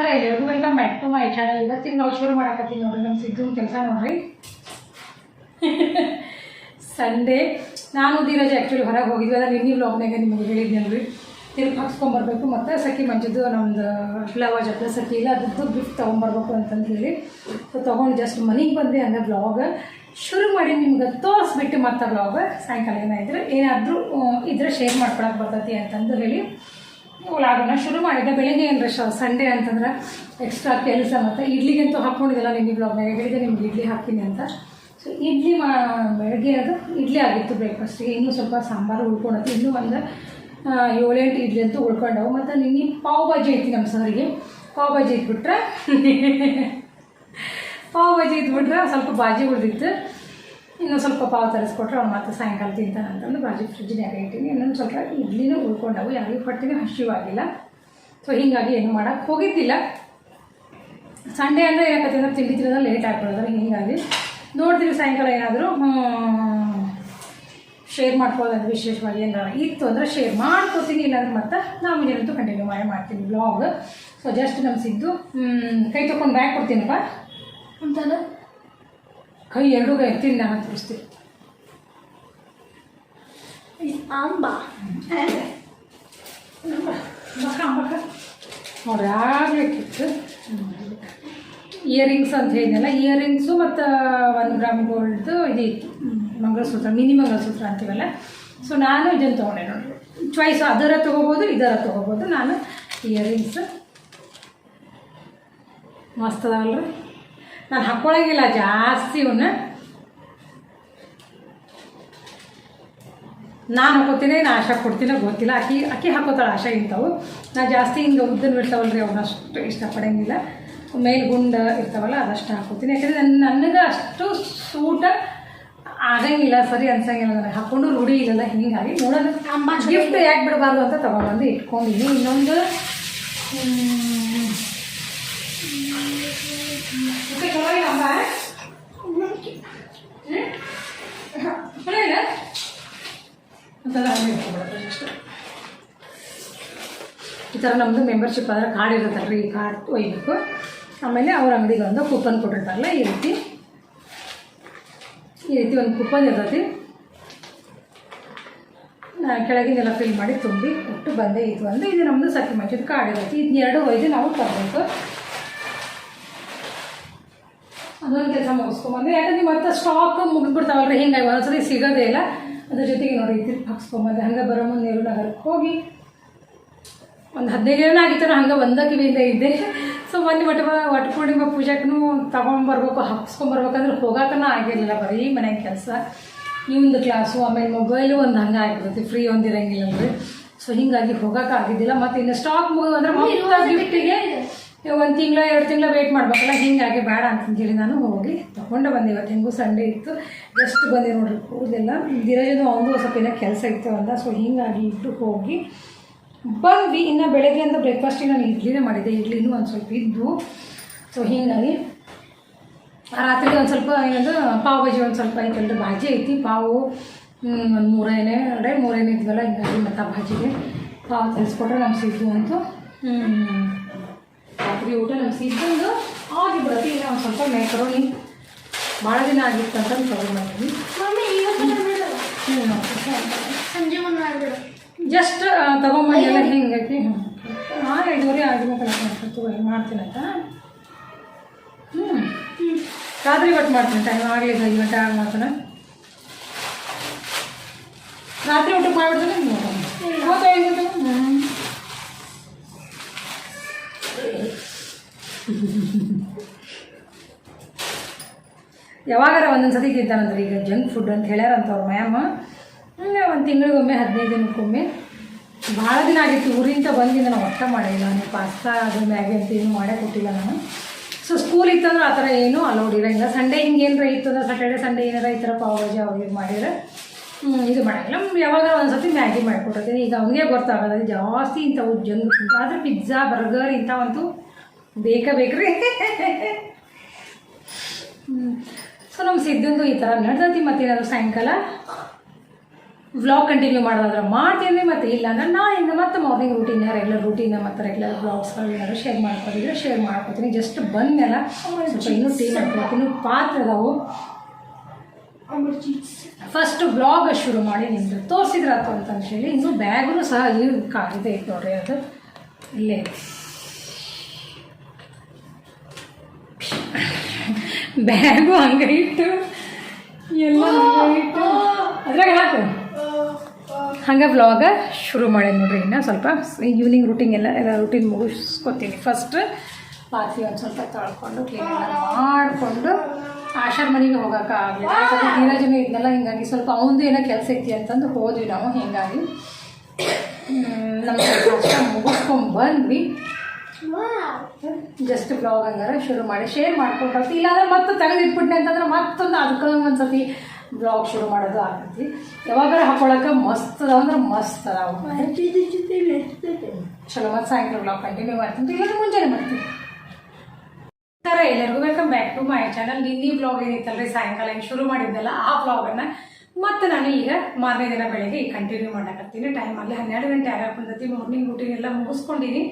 ನಮಸ್ಕಾರ ಎಲ್ಲರಿಗೂ ಎಲ್ಲ ಬ್ಯಾಕ್ ಟು ಚಾನಲ್ ಇವತ್ತಿಗೆ ನಾವು ಶುರು ಮಾಡಕತ್ತೀವಿ ನೋಡ್ರಿ. ನಮ್ಮ ಸಿದ್ದು ಕೆಲಸ ನೋಡ್ರಿ. ಸಂಡೇ. ನಾನು ಧೀರಜ್ ಆ್ಯಕ್ಚುಲಿ ಹೊರಗೆ ಹೋಗಿದ್ವಿ. ಅದ ನಿನ್ನೆ ವ್ಲಾಗ್ನಾಗ ನಿಮಗೆ ಹೇಳಿದ್ನಲ್ರಿ. ತಿರುಗಿ ಹಾಕ್ಸ್ಕೊಂಬರ್ಬೇಕು ಮತ್ತು ಸಖಿ ಮಂಜದ್ದು ನಮ್ಮದು ಫ್ಲವರ್ ಜೊತೆ ಸಖಿ ಇಲ್ಲ. ಅದ್ರದ್ದು ಗಿಫ್ಟ್ ತೊಗೊಂಬರ್ಬೇಕು ಅಂತಂದು ಹೇಳಿ. ಸೊ ತೊಗೊಂಡು ಜಸ್ಟ್ ಮನೆಗೆ ಬಂದೆ ಅಂದರೆ ಬ್ಲಾಗ್ ಶುರು ಮಾಡಿ ನಿಮ್ಗೆ ತೋರಿಸ್ಬಿಟ್ಟು ಮತ್ತೆ ಬ್ಲಾಗ್ ಸಾಯಂಕಾಲ ಏನಾಯಿದ್ರೆ ಏನಾದರೂ ಇದ್ರೆ ಶೇರ್ ಮಾಡ್ಕೊಳಕ್ಕೆ ಬರ್ತೈತಿ ಅಂತಂದು ಹೇಳಿ. ವ್ಲಾಗನ್ನ ಶುರು ಮಾಡಿದ್ದೆ ಬೆಳಿಗ್ಗೆ ಏನು ರಶ್ ಸಂಡೇ ಅಂತಂದ್ರೆ ಎಕ್ಸ್ಟ್ರಾ ಕೆಲಸ ಮತ್ತು ಇಡ್ಲಿಗಂತೂ ಹಾಕ್ಕೊಂಡಿದ್ದಲ್ಲ ನಿನ್ನೆ ಬ್ಲಾಗ್ನಾಗ ಹೇಳಿದೆ ನಿಮ್ಗೆ ಇಡ್ಲಿ ಹಾಕ್ತೀನಿ ಅಂತ. ಸೊ ಇಡ್ಲಿ ಮಾ, ಬೆಳಗ್ಗೆ ಅದು ಇಡ್ಲಿ ಆಗಿತ್ತು ಬ್ರೇಕ್ಫಾಸ್ಟಿಗೆ ಇನ್ನೂ ಸ್ವಲ್ಪ ಸಾಂಬಾರು ಉಳ್ಕೊಳತ್ತೆ ಇನ್ನೂ ಒಂದು ಏಳೆಂಟು ಇಡ್ಲಿ ಅಂತೂ ಉಳ್ಕೊಂಡವು. ಮತ್ತು ನಿನ್ನೆ ಪಾವ್ ಬಾಜಿ ಐತಿ ನಮ್ಮ ಸರಿಗೆ, ಪಾವ್ ಬಾಜಿ ಇಟ್ಬಿಟ್ರೆ, ಪಾವ್ ಬಾಜಿ ಇದ್ಬಿಟ್ರೆ ಸ್ವಲ್ಪ ಬಾಜಿ ಉಳಿದಿತ್ತು ಇನ್ನೂ ಸ್ವಲ್ಪ ಪಾವು ತರಿಸ್ಕೊಟ್ರೆ ಅವ್ನು ಮತ್ತೆ ಸಾಯಂಕಾಲ ತಿಂತಾನೆ ಅಂತಂದು ಬಾಜಿ ಫ್ರಿಜ್ನಾಗ ಇಟ್ಟೀನಿ. ಇನ್ನೊಂದು ಸ್ವಲ್ಪ ಇಡ್ಲಿನೂ ಉಳ್ಕೊಂಡವು ಯಾರಿಗೂ ಪಟ್ಟಿಗೆ ಹಸಿವಾಗಿಲ್ಲ. ಸೊ ಹೀಗಾಗಿ ಏನು ಮಾಡೋಕ್ಕೆ ಹೋಗಿದ್ದಿಲ್ಲ. ಸಂಡೇ ಅಂದರೆ ಅಂದ್ರೆ ತಿಂಡಿ ತಿನ್ನೋದು ಲೇಟ್ ಆಗ್ಬಿಡೋದ್ರೆ ಹೀಗಾಗಿ ನೋಡ್ತೀವಿ ಸಾಯಂಕಾಲ ಏನಾದರೂ ಶೇರ್ ಮಾಡ್ಕೊಳ್ಳೋದು ವಿಶೇಷವಾಗಿ ಏನಾರ ಇತ್ತು ಅಂದರೆ ಶೇರ್ ಮಾಡ್ಕೋತೀನಿ. ಇಲ್ಲಾಂದ್ರೆ ಮತ್ತೆ ನಾವು ಏನಂತೂ ಕಂಟಿನ್ಯೂ ಮಾಡಿ ಮಾಡ್ತೀನಿ ಬ್ಲಾಗ್ ಸೊ ಜಸ್ಟ್ ನಮ್ಮ ಸಿದ್ದು ಕೈ ತೊಗೊಂಡು ಬ್ಯಾಗ್ ಕೊಡ್ತೀನಪ್ಪ. ಅಂತಂದ್ರೆ ಕೈ ಎರಡೂ ಕೈ ಎತ್ತೀನಿ ನಾನು ತೋರಿಸ್ತೀನಿ ಅಂಬ. ನೋಡ್ರಿ ಆಗ್ಲಿಕ್ಕಿತ್ತು ಇಯರಿಂಗ್ಸ್ ಅಂತ ಹೇಳಿದ್ನಲ್ಲ ಇಯರಿಂಗ್ಸು ಮತ್ತು ಒಂದು ಗ್ರಾಮ್ ಗೋಲ್ಡ್ದು ಇದು ಇತ್ತು ಮಂಗಳಸೂತ್ರ ಮಿನಿ ಮಂಗಳಸೂತ್ರ ಅಂತೀವಲ್ಲ? ಸೊ ನಾನು ಇದನ್ನು ತೊಗೊಂಡೆ ನೋಡ್ರಿ. ಚಾಯ್ಸ್ ಅದರ ತೊಗೋಬೋದು ಇದರ ತೊಗೋಬೋದು. ನಾನು ಇಯರಿಂಗ್ಸ್. ಮಸ್ತ್ ಅದಾವಲ್ರಿ? ನಾನು ಹಾಕ್ಕೊಳಂಗಿಲ್ಲ ಜಾಸ್ತಿ ಇವನ್ನ ನಾನು ಹಾಕೋತೀನಿ ನಾ ಆಶಾ ಕೊಡ್ತೀನೋ ಗೊತ್ತಿಲ್ಲ. ಅಕ್ಕಿ ಅಕ್ಕಿ ಹಾಕೋತಾಳೆ ಆಶಾ ಇಂಥವು. ನಾ ಜಾಸ್ತಿ ಹಿಂಗೆ ಉದ್ದನ್ನು ಬಿಡ್ತಾವಲ್ಲ ರೀ ಅವನ್ನ ಅಷ್ಟು ಇಷ್ಟಪಡಂಗಿಲ್ಲ. ಮೇಲ್ ಗುಂಡ ಇರ್ತಾವಲ್ಲ ಅದಷ್ಟು ಹಾಕೋತೀನಿ. ಯಾಕಂದರೆ ನನ್ನ ನನಗೆ ಅಷ್ಟು ಸೂಟ ಆಗಂಗಿಲ್ಲ ಸರಿ ಅನ್ಸಂಗಿಲ್ಲ ನನಗೆ. ಹಾಕೊಂಡು ರೂಢಿ ಇಲ್ಲಲ್ಲ ಹಿಂಗಾಗಿ ನೋಡೋಣ. ಗಿಫ್ಟ್ ಯಾಕೆ ಬಿಡಬಾರ್ದು ಅಂತ ತೊಗೊಬಂದು ಇಟ್ಕೊಂಡಿದ್ದೀನಿ ಇನ್ನೊಂದು ಈ ಥರ ನಮ್ಮದು ಮೆಂಬರ್ಶಿಪ್ ಆದರೆ ಕಾರ್ಡ್ ಇರುತ್ತಲ್ಲ ರೀ, ಈ ಕಾರ್ಡ್ ಒಯ್ಬೇಕು. ಆಮೇಲೆ ಅವ್ರ ಅಂಗಡಿಗೆ ಒಂದು ಕೂಪನ್ ಕೊಟ್ಟಿರ್ತಾರಲ್ಲ, ಈ ರೀತಿ. ಈ ರೀತಿ ಒಂದು ಕೂಪನ್ ಇರ್ತೈತಿ ಕೆಳಗಿನೆಲ್ಲ ಫಿಲ್ ಮಾಡಿ ತುಂಬಿ ಕೊಟ್ಟು ಬಂದೆ. ಇದು ಒಂದು, ಇದು ನಮ್ಮದು ಸತ್ಯಮಂಚಿದ ಮಂಚದ ಕಾರ್ಡ್ ಇರುತ್ತೆ. ಇದನ್ನ ಎರಡು ಒಯ್ದು ನಾವು ತರಬೇಕು. ಅದೊಂದು ಕೆಲಸ ಮುಗಿಸ್ಕೊಂಬಂದೆ. ಯಾಕಂದ್ರೆ ಮತ್ತೆ ಸ್ಟಾಕ್ ಮುಗಿದ್ಬಿಡ್ತಾವಲ್ರಿ ಹಿಂಗಾಗಿ ಒಂದ್ಸರಿ ಸಿಗೋದೇ ಇಲ್ಲ. ಅದ್ರ ಜೊತೆಗೆ ನೋಡಿ ಇದು ಹಾಕ್ಸ್ಕೊಂಬಂದೆ. ಹಂಗೆ ಬರೋ ಮುಂದೆ ನೆರಳು ನಗರಕ್ಕೆ ಹೋಗಿ ಒಂದು ಹದಿನೈದು ದಿನ ಆಗಿತ್ತು ಹಂಗೆ ಒಂದ ಕಿವಿಯಿಂದ ಇದ್ದೆ. ಸೊ ಮೊನ್ನೆ ವಟ ವಟ ಪೂರ್ಣಿಮಾ ಪೂಜೆಗೂ ತೊಗೊಂಬರ್ಬೇಕು ಹಾಕ್ಸ್ಕೊಂಬರ್ಬೇಕಂದ್ರೆ ಹೋಗಾಕನ ಆಗಿರಲಿಲ್ಲ. ಬರೀ ಮನೆ ಕೆಲಸ. ಇವಂದು ಕ್ಲಾಸು ಆಮೇಲೆ ಮೊಬೈಲು ಒಂದು ಹಂಗೆ ಆಗಿರ್ತೈತಿ. ಫ್ರೀ ಒಂದು ಇರಂಗಿಲ್ಲ ರೀ ಸೊ ಹಿಂಗಾಗಿ ಹೋಗೋಕೆ ಆಗಿದ್ದಿಲ್ಲ. ಮತ್ತು ಇನ್ನು ಸ್ಟಾಕ್ ಮುಗಿದು ಅಂದ್ರೆ ಗಿಫ್ಟಿಗೆ ಒಂದು ತಿಂಗಳ, ಎರಡು ತಿಂಗಳ ವೇಟ್ ಮಾಡ್ಬೇಕಲ್ಲ, ಹಿಂಗಾಗಿ ಬೇಡ ಅಂತಂದೇಳಿ ನಾನು ಹೋಗಿ ತೊಗೊಂಡು ಬಂದೆ. ಇವತ್ತು ಹೆಂಗೂ ಸಂಡೇ ಇತ್ತು. ಜಸ್ಟ್ ಬಂದೆ ನೋಡ್ರಿ ಕೂದಲೆಲ್ಲ ಧೀರಜದು ಒಂದು ಸ್ವಲ್ಪ ಏನೋ ಕೆಲಸ ಇತ್ತು ಅಂತ ಸೊ ಹಿಂಗಾಗಿ ಇಟ್ಟು ಹೋಗಿ ಬಂದ್ವಿ. ಇನ್ನು ಬೆಳಗ್ಗೆ ಅಂತ ಬ್ರೇಕ್ಫಾಸ್ಟಿಗೆ ನಾನು ಇಡ್ಲಿನೇ ಮಾಡಿದ್ದೆ. ಇಡ್ಲಿನೂ ಒಂದು ಸ್ವಲ್ಪ ಇದ್ದು ಸೊ ಹಿಂಗಾಗಿ ರಾತ್ರಿಗೆ ಒಂದು ಸ್ವಲ್ಪ ಏನದು, ಪಾವ್ ಭಾಜಿ ಒಂದು ಸ್ವಲ್ಪ ಐತಲ್ರಿ ಭಾಜಿ ಐತಿ. ಪಾವು ಒಂದು ಮೂರೇನೆ ಅಡೇ ಮೂರೇನೆ ಇದ್ವಲ್ಲ, ಹಿಂಗಾಗಿ ಮತ್ತು ಆ ಭಾಜಿಗೆ ಪಾವು ತರಿಸ್ಕೊಟ್ರೆ ನಮ್ಮ ಸಿದ್ದು ಅಂತೂ. ರಾತ್ರಿ ಊಟ ನಮ್ಮ ಆಗಿ ಬರುತ್ತೆ ಈಗ ಒಂದು ಸ್ವಲ್ಪ ಮೇಕರೋನಿ ಭಾಳ ದಿನ ಆಗಿತ್ತು ಅಂತ ತೊಗೊಂಡ್ಬಂದ್ವಿ ಮಮ್ಮಿ ಈ ಬಿಡು. ಹ್ಞೂ ಸಂಜೆ ಮಾಡ್ಬಿಡು. ಜಸ್ಟ್ ತಗೊಂಬಂದೆಲ್ಲ ಹಿಂಗೈತಿ ಹಾಂ ಐದುವರೆ ಮಾಡ್ತೀನಿ ಮಾಡ್ತೀನಂತ ಹ್ಞೂ ರಾತ್ರಿ ಒಟ್ಟು ಮಾಡ್ತೀನಿ ಟೈಮ್ ಆಗಲಿ ಐದು ಗಂಟೆ ಆಗಿ ಮಾಡ್ತಾನೆ. ರಾತ್ರಿ ಊಟಕ್ಕೆ ಮಾಡಿಬಿಡ್ತಾನೆ ಇವತ್ತು ಐದು ಗಂಟೆ ಹ್ಞೂ ಯಾವಾಗಾರ ಒಂದೊಂದು ಸತಿ ತಿಂತಾನಂದ್ರೆ ಈಗ ಜಂಕ್ ಫುಡ್ ಅಂತ ಹೇಳ್ಯಾರಂತ ಅವ್ರ ಮ್ಯಾಮ್ ಒಂದು ತಿಂಗಳಿಗೊಮ್ಮೆ ಹದಿನೈದು ದಿನಕ್ಕೊಮ್ಮೆ. ಭಾಳ ದಿನ ಆಗಿತ್ತು, ಊರಿಂದ ಬಂದಿಂದ ನಾವು ಒಟ್ಟ ಮಾಡಿಲ್ಲ ನಾನು ಪಾಸ್ತಾ ಅದು ಮ್ಯಾಗಿ ಅಂತ ಏನು ಮಾಡೇ ಕೊಟ್ಟಿಲ್ಲ ನಾನು. ಸೊ ಸ್ಕೂಲ್ ಇತ್ತಂದ್ರೆ ಆ ಥರ ಏನೂ ಅಲೌಡ್ ಇರೋಂಗಿಲ್ಲ ಸಂಡೇ ಹಿಂಗೆ ಏನಾರ ಇತ್ತು ಅಂದ್ರೆ ಸ್ಯಾಟರ್ಡೆ ಸಂಡೇ ಏನಾರ ಈ ಥರ ಪಾವ್ ಭಾಜಿ ಅವ್ರಿಗೆ ಮಾಡಿದ್ರೆ ಇದು ಮಾಡಂಗಿಲ್ಲ ಯಾವಾಗ ಒಂದು ಸತಿ ಮ್ಯಾಗಿ ಮಾಡಿಕೊಟ್ಟಿರ್ತೀನಿ. ಈಗ ಅವನಿಗೆ ಗೊತ್ತಾಗಲ್ಲ, ಜಾಸ್ತಿ ಇಂಥವು ಜಂಕ್ ಫುಡ್ ಆದರೆ ಪಿಜ್ಜಾ ಬರ್ಗರ್ ಇಂಥವಂತೂ ಬೇಕೇ ಬೇಕ್ರಿ. ಸೊ ನಮ್ಮ ಸಿದ್ಧಂದು ಈ ಥರ ಮತ್ತೆ ಮತ್ತೇನಾದ್ರು ಸಾಯಂಕಾಲ? ವ್ಲಾಗ್ ಕಂಟಿನ್ಯೂ ಮಾಡೋದಾದ್ರೆ ಮಾಡ್ತೀನಿ ಮತ್ತು ಇಲ್ಲ ಅಂದ್ರೆ ನಾಳೆಯಿಂದ ಮತ್ತೆ ಮಾರ್ನಿಂಗ್ ರೂಟೀನ್ ರೆಗ್ಯುಲರ್ ರೂಟೀನ್ ಮತ್ತು ರೆಗ್ಯುಲರ್ ಬ್ಲಾಗ್ಸ್ಗಳು ಏನಾದ್ರು ಶೇರ್ ಮಾಡ್ಕೊತಿದ್ರೆ ಶೇರ್ ಮಾಡ್ಕೊತೀನಿ. ಜಸ್ಟ್ ಬಂದ್ಮೇಲೆ ಸ್ವಲ್ಪ ಇನ್ನೂ ಟೀ ಮಾಡ್ಕೊಳ್ತೀನಿ ಇನ್ನೂ ಪಾತ್ರ ಅದಾವು. ಫಸ್ಟ್ ಬ್ಲಾಗ್ ಶುರು ಮಾಡಿ ನಿಮ್ದು ತೋರಿಸಿದ್ರಾತು ಅಂತ ಹೇಳಿ. ಇನ್ನೂ ಬ್ಯಾಗೂ ಸಹ ಇಲ್ಲಿ ಕಾಗಿದೆ ಇತ್ತು ನೋಡ್ರಿ ಅದು. ಇಲ್ಲೇ ಐತೆ ಬ್ಯಾಗು ಹಂಗೆ ಇಟ್ಟು ಎಲ್ಲ ಹಂಗೆ ಇಟ್ಟು ಅದ್ರಾಗ ಹಾಕು. ಹಂಗೆ ವ್ಲಾಗ ಶುರು ಮಾಡಿ ನೋಡ್ರಿ ಇನ್ನು ಸ್ವಲ್ಪ ಈವ್ನಿಂಗ್ ರೂಟೀನ್ ಎಲ್ಲ ಎಲ್ಲ ರೂಟೀನ್ ಮುಗಿಸ್ಕೊತೀನಿ. ಫಸ್ಟ್ ಪಾತ್ರೆ ಒಂದು ಸ್ವಲ್ಪ ತೊಳ್ಕೊಂಡು ಕ್ಲೀನ್ ಮಾಡಿಕೊಂಡು ಆಶಾರ ಮನೆಗೆ ಹೋಗೋಕೆ ಆಗಲಿಲ್ಲ. ಯಾಕಂದ್ರೆ ಧೀರಜನ ಇದನ್ನೆಲ್ಲ ಹಿಂಗಾಗಿ ಸ್ವಲ್ಪ ಅವನದು ಏನೋ ಕೆಲಸ ಐತಿ ಅಂತಂದು ಹೋದ್ವಿ ನಾವು ಹಿಂಗಾಗಿ. ನಮ್ಮ ಕಷ್ಟ ಮುಗಿಸ್ಕೊಂಡು ಬಂದ್ವಿ. ಜಸ್ಟ್ ಬ್ಲಾಗ್ ಹಂಗಾರ ಶುರು ಮಾಡಿ ಶೇರ್ ಮಾಡ್ಕೊಂಡು ಇಲ್ಲಾಂದ್ರೆ ಮತ್ತೆ ತೆಗೆದಿಟ್ಬಿಟ್ಟೆ ಅಂತಂದ್ರೆ ಮತ್ತೊಂದು ಅದಕ್ಕೆ ಒಂದ್ಸತಿ ಬ್ಲಾಗ್ ಶುರು ಮಾಡೋದು ಆಗ್ತೈತಿ. ಯಾವಾಗಾರ ಹಾಕೊಳಕ್ಕೆ ಮಸ್ತ್ ಅಂದ್ರೆ ಮಸ್ತ್ ಅದಾವ. ಚಲೋ ಮತ್ತೆ ಸಾಯಂಕಾಲ ಬ್ಲಾಗ್ ಕಂಟಿನ್ಯೂ ಮಾಡ್ತೀನಿ. ಇಲ್ಲಾಂದ್ರೆ ಮುಂಜಾನೆ ಮಾಡ್ತೀನಿ. ಥರ ಎಲ್ಲರಿಗೂ welcome back to my channel ನಿನ್ನೆ ಬ್ಲಾಗ್ ಏನಿತ್ತಲ್ರಿ? ಸಾಯಂಕಾಲ ಏನು ಶುರು ಮಾಡಿದ್ದೆಲ್ಲ ಆ ಬ್ಲಾಗನ್ನು ಮತ್ತೆ ನಾನು ಈಗ ಮಾರನೇ ದಿನ ಬೆಳಗ್ಗೆ ಕಂಟಿನ್ಯೂ ಮಾಡಕತ್ತೀನಿ. ಟೈಮ್ ಅಲ್ಲಿ ಹನ್ನೆರಡು ಗಂಟೆ ಆಗಕ್ಕೆ ಬಂದತಿ. ಮಾರ್ನಿಂಗ್ ರೂಟೀನ್ ಎಲ್ಲ ಮುಗಿಸ್ಕೊಂಡಿನಿ.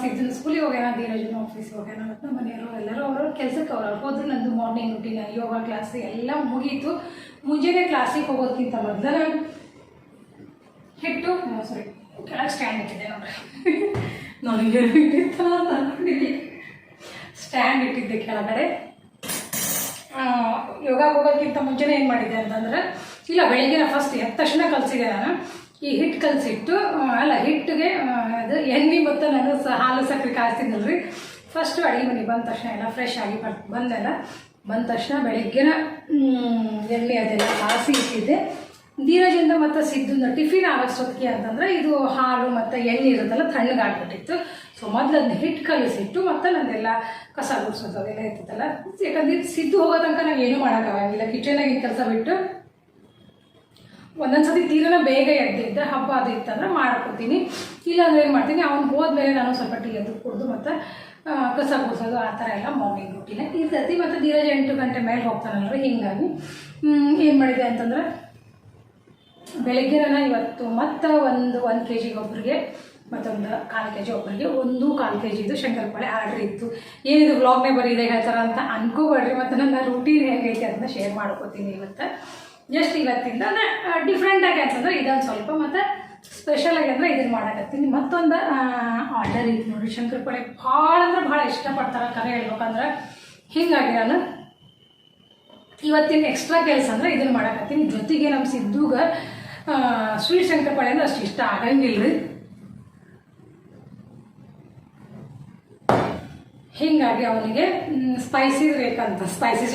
ಸಿದ್ದನ ಸ್ಕೂಲಿಗೆ ಹೋಗ್ಯಾನ ಧೀರಜನ ಆಫೀಸ್ಗೆ ಹೋಗ್ಯಾನ. ಮತ್ತು ನಮ್ಮ ಮನೆಯವರು ಎಲ್ಲರೂ ಅವ್ರವ್ರ ಕೆಲಸಕ್ಕೆ ಅವ್ರು. ಹೋದ್ರು ನಂದು ಮಾರ್ನಿಂಗ್ ರೂಟೀನ್ ಯೋಗ ಕ್ಲಾಸ್ ಎಲ್ಲ ಮುಗೀತು. ಮುಂಜಾನೆ ಕ್ಲಾಸಿಗೆ ಹೋಗೋದಕ್ಕಿಂತ ಮೊದಲು ನಾನು ಹಿಟ್ಟು ಸಾರಿ ಕೆಳಗೆ ಸ್ಟ್ಯಾಂಡ್ ಇಟ್ಟಿದ್ದೆ ನೋಡ್ರಿ. ನೋಡಿ ಸ್ಟ್ಯಾಂಡ್ ಇಟ್ಟಿದ್ದೆ ಕೆಳಗಡೆ. ಯೋಗ ಹೋಗೋದಕ್ಕಿಂತ ಮುಂಚೆನೇ ಏನು ಮಾಡಿದ್ದೆ ಅಂತಂದ್ರೆ, ಇಲ್ಲ ಬೆಳಿಗ್ಗೆ ಫಸ್ಟ್ ಎದ್ದ ತಕ್ಷಣ ಕಲಿಸಿದೆ ನಾನು. ಈ ಹಿಟ್ಟು ಕಲಸಿಟ್ಟು ಅಲ್ಲ ಹಿಟ್ಟಿಗೆ ಅದು ಎಣ್ಣೆ ಮತ್ತು ನಾನು ಸಹ ಹಾಲು ಸಕ್ಕರೆ ಕಾಯಿಸ್ತಿದ್ದಲ್ರಿ ಫಸ್ಟು ಅಡುಗೆ ಮನೆ ಬಂದ ತಕ್ಷಣ ಎಲ್ಲ ಫ್ರೆಶ್ ಆಗಿ ಬರ್ ಬಂದೆಲ್ಲ. ಬಂದ ತಕ್ಷಣ ಬೆಳಗ್ಗೆನ ಎಣ್ಣೆ ಅದೆಲ್ಲ ಕಾಸಿ ಇಟ್ಟಿದ್ದೆ. ಧೀರಜಿಂದ ಮತ್ತು ಸಿದ್ಧನ ಟಿಫಿನ್ ಆಗೋಷ್ಟೊತ್ತಿಗೆ ಅಂತಂದ್ರೆ ಇದು ಹಾಲು ಮತ್ತು ಎಣ್ಣೆ ಇರುತ್ತಲ್ಲ, ತಣ್ಣಗಾಗ್ಬಿಟ್ಟಿತ್ತು. ಸೊ ಮೊದಲು ಅದನ್ನ ಹಿಟ್ಟು ಕಲಿಸಿಟ್ಟು ಮತ್ತು ನಂದೆಲ್ಲ ಕಸ ಗುಡಿಸೋದು ಅದೆಲ್ಲ ಇರ್ತೈತಲ್ಲ ಯಾಕಂದ್ರೆ ಸಿದ್ದು ಹೋಗೋ ತನಕ ನಾವು ಏನೂ ಮಾಡೋಕ್ಕಾಗಂಗಿಲ್ಲ ಕಿಚನಾಗಿ ಕೆಲಸ ಬಿಟ್ಟು ಒಂದೊಂದ್ಸತಿ ತೀರನ ಬೇಗ ಎದ್ದಿದ್ದೆ ಹಬ್ಬ ಅದು ಇತ್ತಂದ್ರೆ ಮಾಡ್ಕೊತೀನಿ. ಇಲ್ಲಾಂದ್ರೆ ಏನು ಮಾಡ್ತೀನಿ, ಅವ್ನು ಹೋದ್ಮೇಲೆ ನಾನು ಸ್ವಲ್ಪ ಟೀ ಎದ್ದು ಕುಡಿದು ಮತ್ತು ಕಸ ಗುಡಿಸೋದು ಆ ಥರ ಎಲ್ಲ ಮಾರ್ನಿಂಗ್ ರೂಟೀನೆ ಈ ಸರ್ತಿ ಮತ್ತು ಧೀರಜ್ ಎಂಟು ಗಂಟೆ ಮೇಲೆ ಹೋಗ್ತಾನಲ್ರಿ ಹಿಂಗಾಗಿ ಏನು ಮಾಡಿದೆ ಅಂತಂದ್ರೆ, ಬೆಳಗ್ಗೆ ನಾನು ಇವತ್ತು ಮತ್ತು ಒಂದು ಒಂದು ಕೆ ಜಿಗೆ ಒಬ್ಬರಿಗೆ ಮತ್ತೊಂದು ಕಾಲು ಕೆ ಜಿ ಒಬ್ಬರಿಗೆ ಒಂದು ಕಾಲು ಕೆ ಜಿದು ಶಂಕರಪಾಳೆ ಆರ್ಡ್ರ್ ಇತ್ತು. ಏನಿದು ಬ್ಲಾಗ್ನೇ ಬರೀ ಇದೆ ಹೇಳ್ತಾರ ಅಂತ ಅನ್ಕೋಬೇಡ್ರಿ, ಮತ್ತು ನನ್ನ ರೂಟೀನ್ ಹೇಗೈತೆ ಅದನ್ನ ಶೇರ್ ಮಾಡ್ಕೋತೀನಿ ಇವತ್ತು. ಜಸ್ಟ್ ಇವತ್ತಿಂದ ಡಿಫ್ರೆಂಟ್ ಆಗಿ ಅಂತಂದ್ರೆ ಇದೊಂದು ಸ್ವಲ್ಪ, ಮತ್ತು ಸ್ಪೆಷಲ್ ಆಗಿ ಅಂದರೆ ಇದನ್ನು ಮಾಡಕತ್ತೀನಿ. ಮತ್ತೊಂದು ಆರ್ಡರ್ ಇದೆ ನೋಡಿ ಪಡೆ ಭಾಳ ಅಂದ್ರೆ ಭಾಳ ಇಷ್ಟಪಡ್ತಾರೆ ಕರೆ ಹೇಳ್ಬೇಕಂದ್ರೆ ಹೀಗಾಗಿ ನಾನು ಇವತ್ತಿನ ಎಕ್ಸ್ಟ್ರಾ ಕೆಲಸ ಅಂದ್ರೆ ಇದನ್ನ ಮಾಡಕತ್ತೀನಿ. ಜೊತೆಗೆ ನಮ್ಮ ಸಿದ್ದುಗ ಸ್ವೀಟ್ ಶಂಕರಪಾಳೆ ಅಂದ್ರೆ ಅಷ್ಟು ಇಷ್ಟ ಆಗಂಗಿಲ್ಲ ರೀ ಹೀಗಾಗಿ ಅವನಿಗೆ ಸ್ಪೈಸಿ ಬೇಕಂತ ಸ್ಪೈಸಿ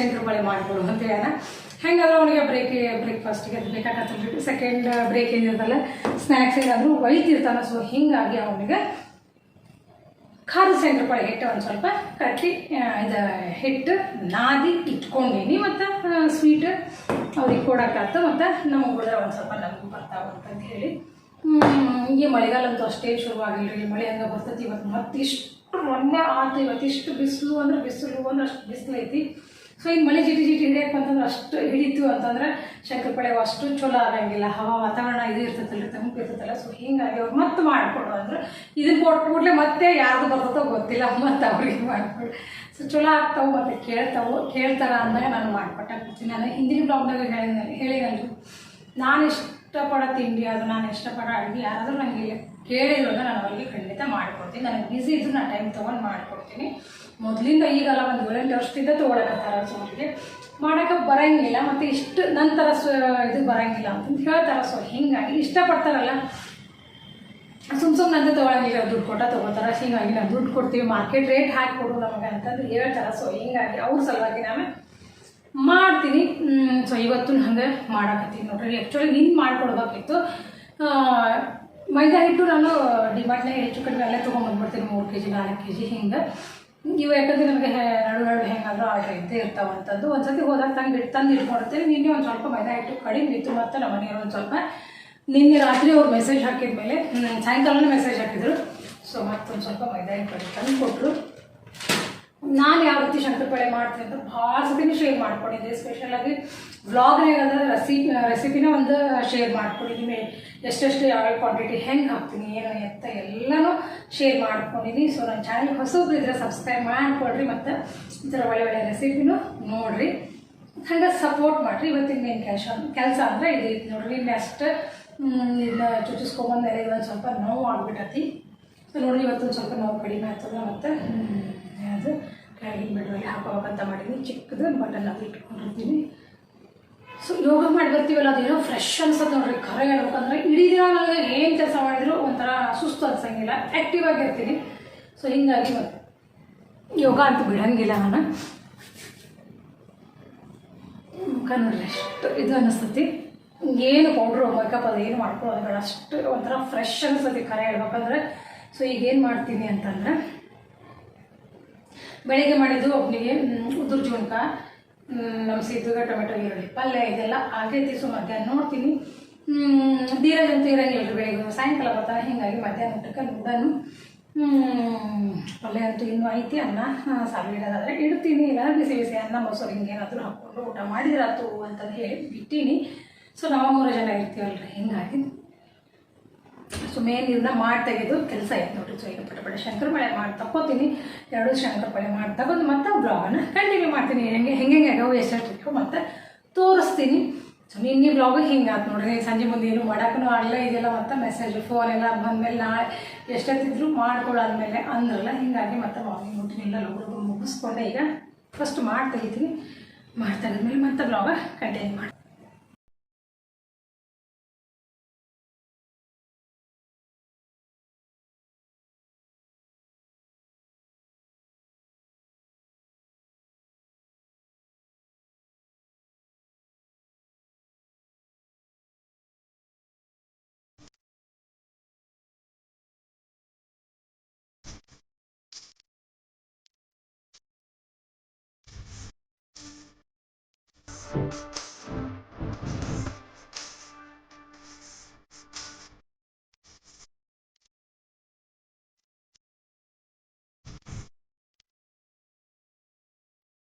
ಮಾಡಿಕೊಡು ಅಂತ ಹೇಳ ಹೆಂಗಾದ್ರೆ ಅವನಿಗೆ ಬ್ರೇಕ್ ಬ್ರೇಕ್ಫಾಸ್ಟಿಗೆ ಅದು ಬೇಕಾಗತ್ತೆ ಸೆಕೆಂಡ್ ಬ್ರೇಕ್ ಏನಿರ್ತಲ್ಲ ಸ್ನ್ಯಾಕ್ಸ್ ಏನಾದರೂ ಒಯ್ತಿರ್ತಾನೆ ಸೊ ಹೀಗಾಗಿ ಅವನಿಗೆ ಖಾರದ ಕೊಳಗೆ ಹಿಟ್ಟು ಒಂದು ಸ್ವಲ್ಪ ಕಟ್ಟಿ ಇದು ಹಿಟ್ಟು ನಾದಿ ಇಟ್ಕೊಂಡೀನಿ ಮತ್ತು ಸ್ವೀಟ್ ಅವ್ರಿಗೆ ಕೊಡೋಕ್ಕಾಗ್ತ ಮತ್ತು ನಮಗೆ ಉಳಿದ್ರೆ ಒಂದು ಸ್ವಲ್ಪ ನಮಗೂ ಬರ್ತಾವ ಅಂತಂದು ಹೇಳಿ. ಹಿಂಗೆ ಮಳೆಗಾಲ ಅಂತೂ ಅಷ್ಟೇ ಶುರುವಾಗಿಲ್ಲ ರೀ ಮಳೆ ಹಂಗೆ ಬರ್ತೈತಿ ಇವತ್ತು ಮತ್ತಿಷ್ಟು ಮೊನ್ನೆ ಆತು ಇವತ್ತಿಷ್ಟು ಬಿಸಿಲು ಅಂದ್ರೆ ಬಿಸಿಲು ಅಂದ್ರೆ ಅಷ್ಟು ಬಿಸಿಲು ಐತಿ ಸೊ ಈಗ ಮಳೆ ಜಿಟಿ ಜಿಟಿ ಹಿಡಿಯಪ್ಪ ಅಂತಂದ್ರೆ ಅಷ್ಟು ಹಿಡಿತು ಅಂತಂದ್ರೆ ಶಂಕರಪಾಳೆ ಅಷ್ಟು ಚಲೋ ಆಗಂಗಿಲ್ಲ ಹವಾ ವಾತಾವರಣ ಇದು ಇರ್ತೈತಲ್ಲ, ತಂಪು ಇರ್ತೈತಲ್ಲ. ಸೊ ಹಿಂಗಾಗಿ ಅವ್ರು ಮತ್ತೆ ಮಾಡಿಕೊಡು ಅಂದ್ರೆ ಇದನ್ನ ಕೊಟ್ಬಿಟ್ಲೆ ಮತ್ತೆ ಯಾರ್ದು ಬರ್ತದೋ ಗೊತ್ತಿಲ್ಲ. ಮತ್ತೆ ಅವ್ರಿಗೆ ಮಾಡಿಕೊಡು. ಸೊ ಚಲೋ ಆಗ್ತಾವೆ ಮತ್ತೆ ಕೇಳ್ತಾವೆ. ಕೇಳ್ತಾರ ಅಂದಾಗ ನಾನು ಮಾಡ್ಕೊಟ್ಟಾಗ್ತೀನಿ ನಾನು ಹಿಂದಿನ ಬ್ಲಾಗ್ನಾಗ ಹೇಳಿದ ಹೇಳಿನಲ್ರಿ ನಾನು ಇಷ್ಟಪಡೋ ತಿಂಡಿ ಅದು, ನಾನು ಇಷ್ಟಪಡೋ ಅಡುಗೆ ಯಾರಾದರೂ ನನಗೆ ಕೇಳಿದ್ರು ಅಂದ್ರೆ ನಾನು ಅವರಿಗೆ ಖಂಡಿತ ಮಾಡಿಕೊಡ್ತೀನಿ. ನನಗೆ ಬಿಸಿ ಇದ್ದು ನಾನು ಟೈಮ್ ತೊಗೊಂಡು ಮಾಡಿಕೊಡ್ತೀನಿ. ಮೊದಲಿಂದ ಈಗಲ್ಲ ಒಂದು ಏಳೆಂಟು ವರ್ಷದಿಂದ ತೊಗೊಳಕತ್ತಾರ ಸೊ ಅವರಿಗೆ ಮಾಡೋಕೆ ಬರಂಗಿಲ್ಲ, ಮತ್ತು ಇಷ್ಟು ನಂತರ ಸೊ ಇದು ಬರಂಗಿಲ್ಲ ಅಂತಂದು ಹೇಳ್ತಾರೆ ಸೊ ಹಿಂಗಾಗಿ ಇಷ್ಟಪಡ್ತಾರಲ್ಲ. ಸುಮ್ ಸುಮ್ಮನೆ ಅಂತ ತೊಗೊಳಂಗಿಲ್ಲ, ದುಡ್ಡು ಕೊಟ್ಟ ತಗೋತಾರ, ಹೀಗಾಗಿ ನಾವು ದುಡ್ಡು ಕೊಡ್ತೀವಿ ಮಾರ್ಕೆಟ್ ರೇಟ್ ಹಾಕಿ ಕೊಡು ನಮಗೆ ಅಂತಂದು ಹೇಳ್ತಾರ ಸೊ ಹಿಂಗಾಗಿ ಅವ್ರ ಸಲುವಾಗಿ ನಾನು ಮಾಡ್ತೀನಿ. ಸೊ ಇವತ್ತು ಹಂಗೆ ಮಾಡಾಕತ್ತೀನಿ ನೋಡ್ರಿ. ಆ್ಯಕ್ಚುಲಿ ನಿಂಗೆ ಮಾಡ್ಕೊಡ್ಬೇಕಿತ್ತು. ಮೈದಾ ಹಿಟ್ಟು ನಾನು ಡಿಮಾರ್ಟ್ನಾಗ ಹೆಚ್ಚು ಕಡಿಮೆ ಅಲ್ಲೇ ತೊಗೊಂಡ್ಬಂದ್ಬಿಡ್ತೀನಿ ಮೂರು ಕೆ ಜಿ ನಾಲ್ಕು ಕೆ ಜಿ ಹಿಂಗೆ. ಇವು ಯಾಕಂದ್ರೆ ನನಗೆ ನಡು ನಡು ಹೆಂಗಾದ್ರೂ ಆರ್ಡ್ರ್ ಇದ್ದೇ ಇರ್ತಾವೆ ಅಂತಂದು ಒಂದ್ಸತಿ ಹೋದಾಗ ತಂದು ತಂದು ಇಟ್ಕೊಂಡಿರ್ತೀನಿ. ನಿನ್ನೆ ಒಂದು ಸ್ವಲ್ಪ ಮೈದಾ ಹಿಟ್ಟು ಕಡಿಮೆ ಇತ್ತು ಮತ್ತು ನಮ್ಮ ಮನೆಯವರು ಒಂದು ಸ್ವಲ್ಪ ನಿನ್ನೆ ರಾತ್ರಿ ಅವ್ರು ಮೆಸೇಜ್ ಹಾಕಿದ ಮೇಲೆ ಸಾಯಂಕಾಲನೇ ಮೆಸೇಜ್ ಹಾಕಿದ್ರು. ಸೊ ಮತ್ತೊಂದು ಸ್ವಲ್ಪ ಮೈದಾ ಹಿಟ್ಟು ತಂದು ಕೊಟ್ಟರು ನಾನು ಯಾವ ರೀತಿ ಶಂಕರಪಾಳೆ ಮಾಡ್ತೀನಿ ಅಂತ ಭಾಳ ಸತಿನೂ ಶೇರ್ ಮಾಡ್ಕೊಂಡಿದ್ದೆ. ಸ್ಪೆಷಲಾಗಿ ವ್ಲಾಗ್ನಾಗ ರೆಸಿ ರೆಸಿಪಿನ ಒಂದು ಶೇರ್ ಮಾಡ್ಕೊಂಡಿದ್ದೀನಿ ಎಷ್ಟೆಷ್ಟು ಯಾವ ಕ್ವಾಂಟಿಟಿ ಹೆಂಗೆ ಹಾಕ್ತೀನಿ, ಏನು ಎತ್ತ ಎಲ್ಲನೂ ಶೇರ್ ಮಾಡ್ಕೊಂಡಿದ್ದೀನಿ ಸೊ ನನ್ನ ಚಾನಲ್ ಹೊಸಬ್ರು ಇದ್ರೆ ಸಬ್ಸ್ಕ್ರೈಬ್ ಮಾಡಿಕೊಡ್ರಿ ಮತ್ತು ಈ ಥರ ಒಳ್ಳೆ ಒಳ್ಳೆ ರೆಸಿಪಿನೂ ನೋಡಿರಿ. ಹಂಗೆ ಸಪೋರ್ಟ್ ಮಾಡಿರಿ. ಇವತ್ತಿನ ಮೇನ್ ಕೆಲಸ ಕೆಲಸ ಅಂದರೆ ಇದು ನೋಡ್ರಿ. ನೆಕ್ಸ್ಟ್ ಇದನ್ನ ಚುಚ್ಚಿಸ್ಕೊಂಬಂದ್ಮೇಲೆ ಇದೊಂದು ಸ್ವಲ್ಪ ನೋವು ಆಗ್ಬಿಟ್ಟತಿ ಸೊ ನೋಡ್ರಿ ಇವತ್ತೊಂದು ಸ್ವಲ್ಪ ನೋವು ಕಡಿಮೆ ಆಗ್ತದೆ ಮತ್ತು. ಅದು ಕೆಳಗಿನ ಬೆಡ್ರೂಮಲ್ಲಿ ಹಾಕೋಬೇಕಂತ ಮಾಡೀನಿ ಚಿಕ್ಕದು ಬಟಲ್ ಅದು ಇಟ್ಕೊಂಡಿರ್ತೀನಿ ಸೊ ಯೋಗ ಮಾಡಿ ಬರ್ತೀವಲ್ಲ ಅದೇನೋ ಫ್ರೆಶ್ ಅನ್ಸತ್ತೆ ನೋಡ್ರಿ. ಖರೆ ಹೇಳ್ಬೇಕಂದ್ರೆ, ಇಡೀ ದಿನ ನನಗೆ ಏನು ಕೆಲಸ ಮಾಡಿದ್ರು ಒಂಥರ ಸುಸ್ತು ಅನ್ಸಂಗಿಲ್ಲ. ಆ್ಯಕ್ಟಿವ್ ಆಗಿರ್ತೀನಿ. ಸೊ ಹಿಂಗಾಗಿ ಯೋಗ ಅಂತೂ ಬಿಡಂಗಿಲ್ಲ ನಾನು. ಮುಖ ನೋಡ್ರಿ, ಅಷ್ಟು ಇದು ಅನ್ನಿಸ್ತತಿ ಏನು ಪೌಡ್ರು ಮೇಕಪ್ ಅದು ಏನು ಮಾಡ್ಕೊಳ್ಳೋದು ಅಷ್ಟು ಒಂಥರ ಫ್ರೆಶ್ ಅನಿಸ್ತತಿ ಖರೆ ಹೇಳ್ಬೇಕಂದ್ರೆ. ಸೊ ಈಗ ಏನು ಮಾಡ್ತೀನಿ ಅಂತಂದ್ರೆ ಬೆಳಿಗ್ಗೆ ಮಾಡಿದ್ದು ಒಬ್ಬನಿಗೆ ಉದುರು ಜುಣ್ಕ ನಮ್ಮ ಸಿದ್ದುಗ ಟೊಮೆಟೊ ಈರುಳ್ಳಿ, ಪಲ್ಯ ಇದೆಲ್ಲ ಆಗೈತಿ ಸೊ ಮಧ್ಯಾಹ್ನ ನೋಡ್ತೀನಿ. ಧೀರಜ್ ಅಂತೂ ಇರಂಗಿಲ್ಲ ರೀ ಬೆಳಿಗ್ಗೆ, ಸಾಯಂಕಾಲ ಬರ್ತಾನೆ, ಹೀಗಾಗಿ ಮಧ್ಯಾಹ್ನ ಊಟಕ್ಕೆ ನೋಡೋನು ಪಲ್ಯ ಅಂತೂ ಇನ್ನೂ ಐತಿ, ಅನ್ನ ಸಾರು ಇಡೋದಾದರೆ ಇಡ್ತೀನಿ. ಇಲ್ಲ ಬಿಸಿ ಬಿಸಿ ಅನ್ನ, ಮೊಸರು ಹಿಂಗೇನಾದರೂ ಹಾಕ್ಕೊಂಡು ಊಟ ಮಾಡಿದ್ರಾತು ಅಂತಂದು ಹೇಳಿ ಬಿಟ್ಟೀನಿ. ಸೊ ನಾವು ಮೂರು ಜನ ಇರ್ತೀವಲ್ರಿ, ಹಿಂಗಾಗಿ ಸೊ ಮೇನ್ ಇದನ್ನ ಮಾಡಿ ತೆಗೆದು ಕೆಲಸ ಆಯ್ತು ನೋಡಿ ಸೊ ಈಗ ಪಟಪಟ ಶಂಕರ ಮಳೆ ಮಾಡಿ ತಕ್ಕೋತೀನಿ. ಎರಡು ಶಂಕರಪಾಳೆ ಮಾಡಿ ತಗೊಂಡು ಮತ್ತೆ ಬ್ಲಾಗನ್ನ ಕಂಟಿನ್ಯೂ ಮಾಡ್ತೀನಿ. ಹೆಂಗೆ ಹೆಂಗೆ ಆಗವು ಎಷ್ಟೆಷ್ಟು ಮತ್ತೆ ತೋರಿಸ್ತೀನಿ. ಸೊ ನಿನ್ನೆ ಬ್ಲಾಗ್ ಹಿಂಗೆ ಆಯ್ತು ನೋಡ್ರಿ. ಸಂಜೆ ಮುಂದೆ ಏನು ಮಾಡೋಕ್ಕೂ ಆಗಲ್ಲ ಇದೆಲ್ಲ ಮತ್ತೆ ಮೆಸೇಜ್ ಫೋನ್ ಎಲ್ಲ ಬಂದಮೇಲೆ ನಾಳೆ ಎಷ್ಟೊತ್ತಿದ್ರು ಮಾಡ್ಕೊಳ್ಳಾದ್ಮೇಲೆ ಅಂದ್ರಲ್ಲ, ಹಿಂಗಾಗಿ ಮತ್ತೆ ಮಾರ್ನಿಂಗ್ ಮುಟ್ಟಿನಿಲ್ಲ ಲಗು ಮುಗಿಸ್ಕೊಂಡೆ. ಈಗ ಫಸ್ಟ್ ಮಾಡಿ ತೆಗಿತೀನಿ. ಮಾಡ್ತಾ ತೆಗೆದ್ಮೇಲೆ ಮತ್ತೆ ಬ್ಲಾಗ ಕಂಟಿನ್ಯೂ ಮಾಡಿ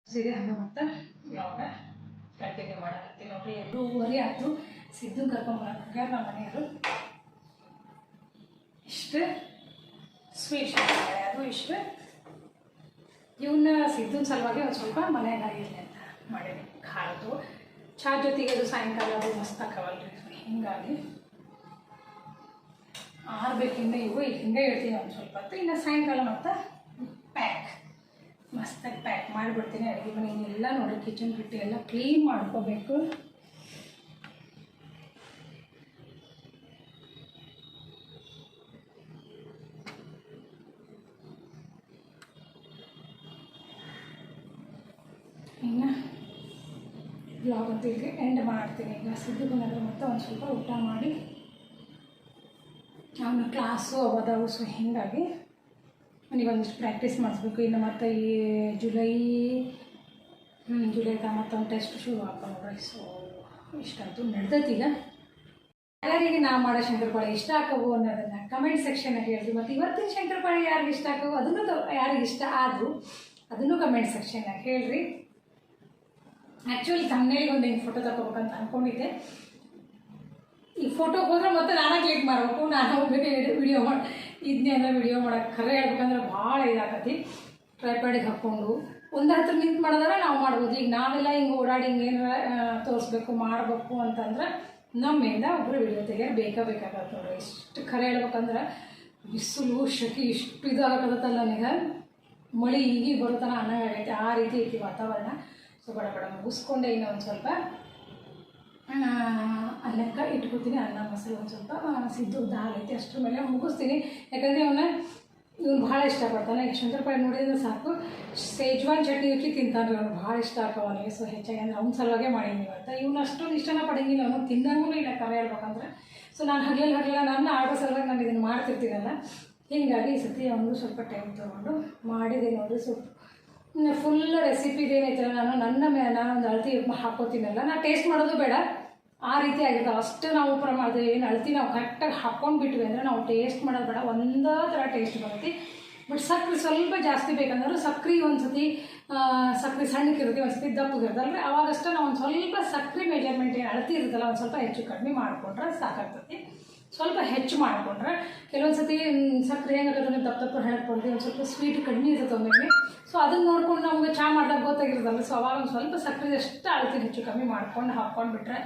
ಸೀರೆ ಹಂಗೆ ಮತ್ತೆ ಇವಾಗ ಕಂಟಿನ್ಯೂ ಮಾಡಕತ್ತೀನಿ ನೋಡ್ರಿ ಎರಡೂವರೆ ಆಯಿತು. ಸಿದ್ದು ಕರ್ಕೊಂಬರಕ್ಕೆ ನಮ್ಮ ಮನೆಯವರು. ಇಷ್ಟು ಸ್ವೀಟ್ ಅದು ಇಷ್ಟು. ಇವನ್ನ ಸಿದ್ದನ ಸಲುವಾಗಿ ಒಂದು ಸ್ವಲ್ಪ ಮನೆಯಾಗ ಇರಲಿ ಮಾಡೀನಿ ಖಾರದ್ದು. ಚಾ ಜೊತೆಗೆ ಅದು ಸಾಯಂಕಾಲ ಅದು ಮಸ್ತ್ ಹಾಕವಲ್ರಿ ಹಿಂಗಾಗಿ ಆರ್ಬೇಕಿಂದ ಇವು ಹಿಂಗೆ ಇಡ್ತೀನಿ ಒಂದು ಸ್ವಲ್ಪ ಹೊತ್ತು. ಇನ್ನು ಸಾಯಂಕಾಲ ಮತ್ತು ಪ್ಯಾಕ್. ಮಸ್ತಾಗಿ ಪ್ಯಾಕ್ ಮಾಡಿಬಿಡ್ತೀನಿ. ಅಡುಗೆ ಮನೆ ನೋಡಿ ಕಿಚನ್ ಬಿಟ್ಟು ಎಲ್ಲ ಕ್ಲೀನ್ ಮಾಡ್ಕೋಬೇಕು ಇನ್ನು ಬ್ಲಾಗ್ ಅಂತೂ ಎಂಡ್ ಮಾಡ್ತೀನಿ. ಈಗ ಸಿದ್ದು ಬಂದ್ರೆ ಮತ್ತೆ ಒಂದು ಸ್ವಲ್ಪ ಊಟ ಮಾಡಿ, ಅವನ ಕ್ಲಾಸು ಅವದವು ಸೊ ಹೀಗಾಗಿ ನನಗೆ ಒಂದಿಷ್ಟು ಪ್ರಾಕ್ಟೀಸ್ ಮಾಡಿಸ್ಬೇಕು. ಇನ್ನು ಮತ್ತೆ ಈ ಜುಲೈ ಜುಲೈದಾಗ ಮತ್ತೊಂದು ಟೆಸ್ಟ್ ಶುರು ಹಾಕೊಂಡ್ರಿ ಸೊ ಇಷ್ಟಾಯ್ತು ಈಗ. ಯಾರಿಗೆ ನಾ ಮಾಡೋ ಶಂಕರಪಾಳೆ ಇಷ್ಟ ಆಕವು ಅನ್ನೋದನ್ನು ಕಮೆಂಟ್ ಸೆಕ್ಷನ್ನಾಗ ಹೇಳಿ ಮತ್ತು ಇವತ್ತಿನ ಶಂಕರಪಾಳೆ ಯಾರಿಗೆ ಇಷ್ಟ ಆಕವು ಅದನ್ನು ಯಾರಿಗೆ ಇಷ್ಟ ಆದರೂ ಅದನ್ನು ಕಮೆಂಟ್ ಸೆಕ್ಷನ್ನಾಗ ಹೇಳ್ರಿ. ಆ್ಯಕ್ಚುಲಿ ತಮ್ಮನೇಲಿಗೆ ಒಂದು ಹಿಂಗೆ ಫೋಟೋ ತಗೋಬೇಕಂತ ಅಂದ್ಕೊಂಡಿದ್ದೆ ಈ ಫೋಟೋಗೆ ಹೋದ್ರೆ ಮತ್ತೆ ನಾನೇ ಕ್ಲಿಕ್ ಮಾಡಬೇಕು. ನಾನು ಹೋಗ್ಬೇಕು ವಿಡಿಯೋ ಮಾಡಿ ಇದನ್ನೆಲ್ಲ ವಿಡಿಯೋ ಮಾಡೋಕೆ ಖರೆ ಹೇಳ್ಬೇಕಂದ್ರೆ ಭಾಳ ಇದಾಕತಿ. ಟ್ರೈಪ್ಯಾಡಿಗೆ ಹಾಕ್ಕೊಂಡು ಒಂದು ಹತ್ರ ನಿಂತು ಮಾಡಿದ್ರೆ ನಾವು ಮಾಡ್ಬೋದು. ಈಗ ನಾವೆಲ್ಲ ಹಿಂಗೆ ಓಡಾಡಿ ಹಿಂಗೆ ಏನಾರ ತೋರಿಸ್ಬೇಕು, ಮಾಡಬೇಕು ಅಂತಂದ್ರೆ ನಮ್ಮಿಂದ ಒಬ್ಬರು ವಿಡಿಯೋ ತೆಗಿಯೋರು ಬೇಕಾ ಬೇಕಾಗತ್ತೆ ನೋಡ್ರಿ ಇಷ್ಟು ಖರೆ ಹೇಳ್ಬೇಕಂದ್ರೆ ಬಿಸಿಲು, ಶಕಿ, ಇಷ್ಟು ಇದಾಗತ್ತಲ್ಲ ನನಗೆ. ಮಳೆ ಈಗೀಗ ಬರುತ್ತಾನ ಅನ್ನಂಗಾಗೈತೆ ಆ ರೀತಿ ಐತಿ ವಾತಾವರಣ. ಸೊ ಬಡ ಬಡ, ಮುಗಿಸ್ಕೊಂಡೆ ಇನ್ನೂ ಒಂದು ಸ್ವಲ್ಪ. ಅನ್ನಕ್ಕ ಇಟ್ಕೊತೀನಿ, ಅನ್ನ ಮೊಸರು ಒಂದು ಸ್ವಲ್ಪ ಸಿದ್ದು ದಾಲ್ ಐತಿ ಅಷ್ಟ್ರ ಮೇಲೆ ಮುಗಿಸ್ತೀನಿ. ಯಾಕಂದರೆ ಅವನ್ನ ಇವ್ನು ಭಾಳ ಇಷ್ಟಪಡ್ತಾನೆ ಈಗ ಶಂಕರಪಾಳೆ ನೋಡಿದ್ರೆ ಸಾಕು. ಸೇಜ್ವಾನ್ ಚಟ್ನಿ ಇಟ್ಲಿ ತಿಂತಾನೆ ಅವ್ನು ಭಾಳ ಇಷ್ಟ ಅವನಿಗೆ ಸೊ ಹೆಚ್ಚಾಗಿ ಅಂದರೆ ಅವ್ನ ಸಲುವಾಗೆ ಮಾಡೀನಿ ಇವತ್ತು. ಇವನು ಅಷ್ಟೊಂದು ಇಷ್ಟನ ಪಡಂಗಿಲ್ಲ, ಅವನು ತಿನ್ನಂಗೂ ಇಲ್ಲ ಕರೆ ಹೇಳ್ಬೇಕಂದ್ರೆ. ಸೊ ನಾನು ಹಗಲಲ್ಲಿ ಹಗಲ ನನ್ನ ಆರ್ಡರ್ ಸಲುವಾಗಿ ನಾನು ಇದನ್ನು ಮಾಡ್ತಿರ್ತೀನಲ್ಲ. ಹೀಗಾಗಿ ಈ ಸತಿ ಅವನು ಸ್ವಲ್ಪ ಟೈಮ್ ತೊಗೊಂಡು ಮಾಡಿದೆ ನೋಡಿ ಫುಲ್ ರೆಸಿಪಿದು ಏನೈತಲ್ಲ ನಾನು ನನ್ನ ಮೇ, ನಾನೊಂದು ಅಳತಿ ಹಾಕೋತೀನಲ್ಲ ನಾನು ಟೇಸ್ಟ್ ಮಾಡೋದು ಬೇಡ. ಆ ರೀತಿ ಆಗುತ್ತೆ ಅಷ್ಟು ನಾವು ಪ್ರಮಾಣ ಏನು ಅಳತಿ ನಾವು ಕರೆಕ್ಟಾಗಿ ಹಾಕ್ಕೊಂಡು ಬಿಟ್ವಿ ಅಂದರೆ ನಾವು ಟೇಸ್ಟ್ ಮಾಡೋದು ಬೇಡ. ಒಂದೇ ಥರ ಟೇಸ್ಟ್ ಬರುತ್ತೆ. ಬಟ್ ಸಕ್ರೆ ಸ್ವಲ್ಪ ಜಾಸ್ತಿ ಬೇಕಂದ್ರೆ ಸಕ್ರೆ ಒಂದು ಸತಿ ಸಣ್ಣಕ್ಕೆ ಇರುತ್ತೆ ಸಣ್ಣಕ್ಕಿರುತ್ತೆ ಒಂದು ಸತಿ ದಪ್ಪಗಿರುತ್ತಲ್ರಿ ಅವಾಗಷ್ಟೇ ನಾವು ಒಂದು ಸ್ವಲ್ಪ ಸಕ್ರೆ ಮೆಜರ್ಮೆಂಟ್ ಏನು ಅಳತಿ ಇರುತ್ತಲ್ಲ, ಒಂದು ಸ್ವಲ್ಪ ಹೆಚ್ಚು ಕಡಿಮೆ ಮಾಡಿಕೊಂಡ್ರೆ ಸಾಕಾಗ್ತದೆ. ಸ್ವಲ್ಪ ಹೆಚ್ಚು ಮಾಡಿಕೊಂಡ್ರೆ ಕೆಲವೊಂದು ಸತಿ ಸಕ್ಕರೆ ಹೆಂಗಾಗುತ್ತೆ ದಪ್ಪ ದಪ್ಪ ಹೇಳ್ಕೊಳ್ತೀವಿ ಒಂದು ಸ್ವಲ್ಪ ಸ್ವೀಟ್ ಕಡಿಮೆ ಇರುತ್ತೆ ಒಮ್ಮೊಮ್ಮೆ. ಸೊ ಅದನ್ನು ನೋಡ್ಕೊಂಡು ನಮಗೆ ಚಹಾ ಮಾಡಿದಾಗ ಗೊತ್ತಾಗಿರೋದಲ್ಲ ಸೊ ಅವಾಗ ಒಂದು ಸ್ವಲ್ಪ ಸಕ್ಕರೆ ಎಷ್ಟು ಅಳತಿ ಹೆಚ್ಚು ಕಮ್ಮಿ ಮಾಡ್ಕೊಂಡು ಹಾಕ್ಕೊಂಡ್ಬಿಟ್ರೆ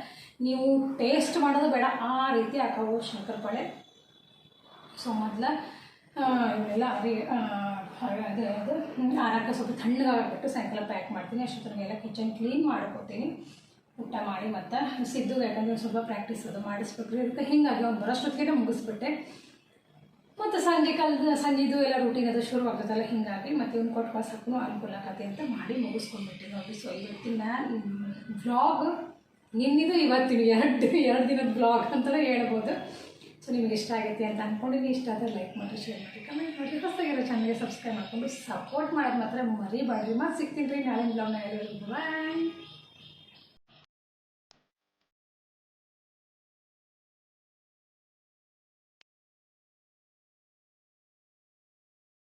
ನೀವು ಟೇಸ್ಟ್ ಮಾಡೋದು ಬೇಡ. ಆ ರೀತಿ ಹಾಕೋವು ಶಂಕರಪಾಳೆ ಸೊ ಮೊದಲು ಇವೆಲ್ಲ ಅದೇ ಅದು ಅದು ಆರಾಕ ಸ್ವಲ್ಪ ತಣ್ಣಗಾಗ್ಬಿಟ್ಟು ಸಾಯಂಕಾಲ ಪ್ಯಾಕ್ ಮಾಡ್ತೀನಿ. ಅಷ್ಟೊತ್ತಿಗೆಲ್ಲ ಕಿಚನ್ ಕ್ಲೀನ್ ಮಾಡ್ಕೊತೀನಿ. ಊಟ ಮಾಡಿ ಮತ್ತೆ ಸಿದ್ದು ಯಾಕಂದ್ರೆ ಸ್ವಲ್ಪ ಪ್ರಾಕ್ಟೀಸ್ ಅದು ಮಾಡಿಸ್ಬೇಕ್ರಿ. ಅದಕ್ಕೆ ಹಿಂಗಾಗಿ ಒಂದು ಬರೋಷ್ಟೊತ್ತಿಗೆ ಮುಗಿಸ್ಬಿಟ್ಟೆ. ಮತ್ತು ಸಂಜೆ ಕಾಲದ ಸಂಜೆದು ಎಲ್ಲ ರೂಟೀನ್ ಅದು ಶುರು ಆಗ್ತದಲ್ಲ, ಹಿಂಗಾಗಿ ಮತ್ತು ಇವ್ನು ಕೊಟ್ಟು ಕಳ್ಸೋಕ್ಕೂ ಅನುಕೂಲ ಆಗತ್ತೆ ಅಂತ ಮಾಡಿ ಮುಗಿಸ್ಕೊಂಡ್ಬಿಟ್ಟಿದ್ದು ನೋಡಿ ಸೊ ಇವತ್ತಿನ ಬ್ಲಾಗ್ ನಿನ್ನಿದು ಇವತ್ತಿನ ಎರಡು ಎರಡು ದಿನದ ಬ್ಲಾಗ್ ಅಂತಲೇ ಹೇಳ್ಬೋದು. ಸೊ ನಿಮಗೆ ಇಷ್ಟ ಆಗೈತಿ ಅಂತ ಅಂದ್ಕೊಂಡಿದ್ದೀನಿ ಇಷ್ಟ ಆದರೆ ಲೈಕ್ ಮಾಡಿ ಶೇರ್ ಮಾಡಿ ಕಮೆಂಟ್ ಮಾಡಿ. ಹೊಸದಾಗಿರೋ ಚಾನಲ್ಗೆ ಸಬ್ಸ್ಕ್ರೈಬ್ ಮಾಡ್ಕೊಂಡು ಸಪೋರ್ಟ್ ಮಾಡೋದು ಮಾತ್ರ ಮರಿಬೇಡ್ರಿ ಮತ್ತೆ ಸಿಗ್ತೀನಿ ರೀ, ನಾಳೆ ಬ್ಲಾಗ್ನ ಬಾಯ್